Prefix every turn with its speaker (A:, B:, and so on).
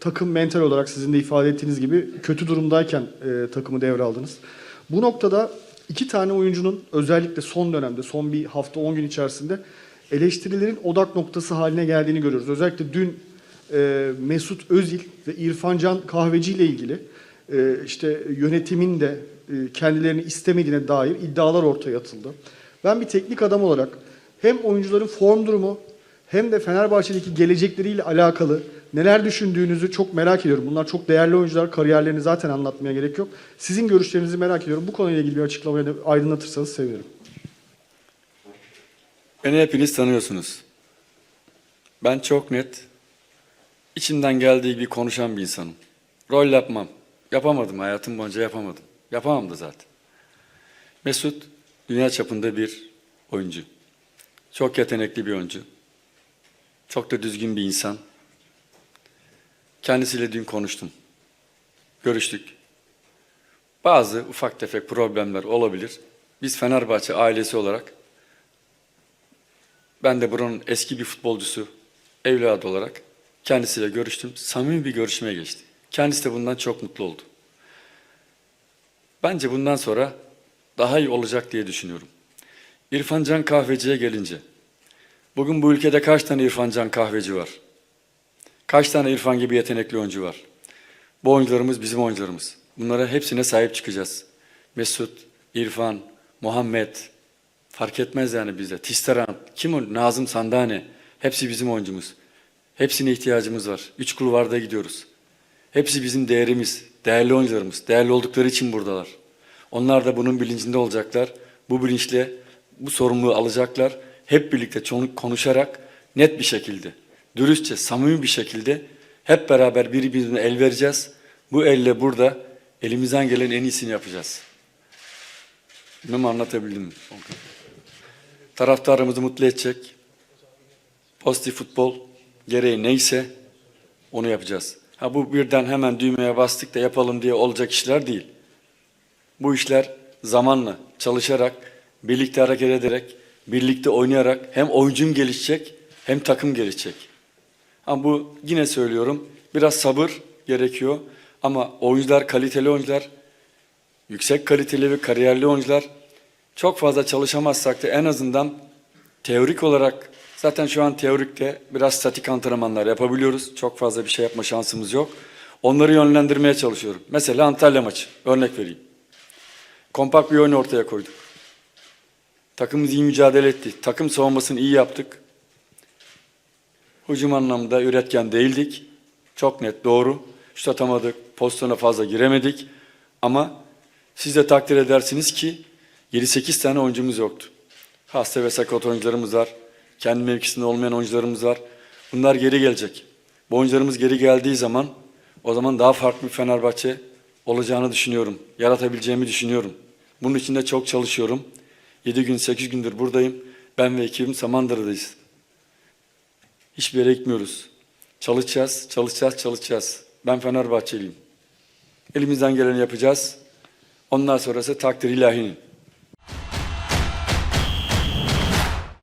A: takım mental olarak sizin de ifade ettiğiniz gibi kötü durumdayken e, takımı devraldınız. Bu noktada iki tane oyuncunun özellikle son dönemde, son bir hafta 10 gün içerisinde eleştirilerin odak noktası haline geldiğini görüyoruz. Özellikle dün e, Mesut Özil ve İrfan Can Kahveci ile ilgili e, işte yönetimin de e, kendilerini istemediğine dair iddialar ortaya atıldı. Ben bir teknik adam olarak hem oyuncuların form durumu hem de Fenerbahçe'deki gelecekleriyle alakalı neler düşündüğünüzü çok merak ediyorum. Bunlar çok değerli oyuncular. Kariyerlerini zaten anlatmaya gerek yok. Sizin görüşlerinizi merak ediyorum. Bu konuyla ilgili bir açıklamayı aydınlatırsanız sevinirim.
B: Beni hepiniz tanıyorsunuz. Ben çok net, içimden geldiği gibi konuşan bir insanım. Rol yapmam. Yapamadım hayatım boyunca yapamadım. Yapamam da zaten. Mesut dünya çapında bir oyuncu. Çok yetenekli bir oyuncu. Çok da düzgün bir insan. Kendisiyle dün konuştum. Görüştük. Bazı ufak tefek problemler olabilir. Biz Fenerbahçe ailesi olarak ben de buranın eski bir futbolcusu, evladı olarak kendisiyle görüştüm. Samimi bir görüşmeye geçti. Kendisi de bundan çok mutlu oldu. Bence bundan sonra daha iyi olacak diye düşünüyorum. İrfan Can Kahveci'ye gelince, bugün bu ülkede kaç tane İrfan Can Kahveci var? Kaç tane İrfan gibi yetenekli oyuncu var? Bu oyuncularımız bizim oyuncularımız. Bunlara hepsine sahip çıkacağız. Mesut, İrfan, Muhammed, fark etmez yani bize. Tisteran, kim o? Nazım Sandane. Hepsi bizim oyuncumuz. Hepsine ihtiyacımız var. Üç kulvarda gidiyoruz. Hepsi bizim değerimiz, değerli oyuncularımız. Değerli oldukları için buradalar. Onlar da bunun bilincinde olacaklar. Bu bilinçle bu sorumluluğu alacaklar. Hep birlikte konuşarak net bir şekilde, dürüstçe, samimi bir şekilde hep beraber birbirine el vereceğiz. Bu elle burada elimizden gelen en iyisini yapacağız. Bilmem anlatabildim mi? Taraftarımızı mutlu edecek. Pozitif futbol gereği neyse onu yapacağız. Ha bu birden hemen düğmeye bastık da yapalım diye olacak işler değil. Bu işler zamanla çalışarak, birlikte hareket ederek, birlikte oynayarak hem oyuncum gelişecek hem takım gelişecek. Ama bu yine söylüyorum biraz sabır gerekiyor ama oyuncular kaliteli oyuncular, yüksek kaliteli ve kariyerli oyuncular çok fazla çalışamazsak da en azından teorik olarak zaten şu an teorikte biraz statik antrenmanlar yapabiliyoruz. Çok fazla bir şey yapma şansımız yok. Onları yönlendirmeye çalışıyorum. Mesela Antalya maçı örnek vereyim. Kompakt bir oyun ortaya koyduk. Takımımız iyi mücadele etti. Takım savunmasını iyi yaptık. Hücum anlamında üretken değildik. Çok net doğru. Şut atamadık. Pozisyona fazla giremedik. Ama siz de takdir edersiniz ki 7-8 tane oyuncumuz yoktu. Hasta ve sakat oyuncularımız var. Kendi mevkisinde olmayan oyuncularımız var. Bunlar geri gelecek. Bu oyuncularımız geri geldiği zaman o zaman daha farklı bir Fenerbahçe olacağını düşünüyorum. Yaratabileceğimi düşünüyorum. Bunun için de çok çalışıyorum. 7 gün 8 gündür buradayım. Ben ve ekibim Samandıra'dayız. Hiçbir yere gitmiyoruz. Çalışacağız, çalışacağız, çalışacağız. Ben Fenerbahçeliyim. Elimizden geleni yapacağız. Ondan sonrası takdir ilahinin.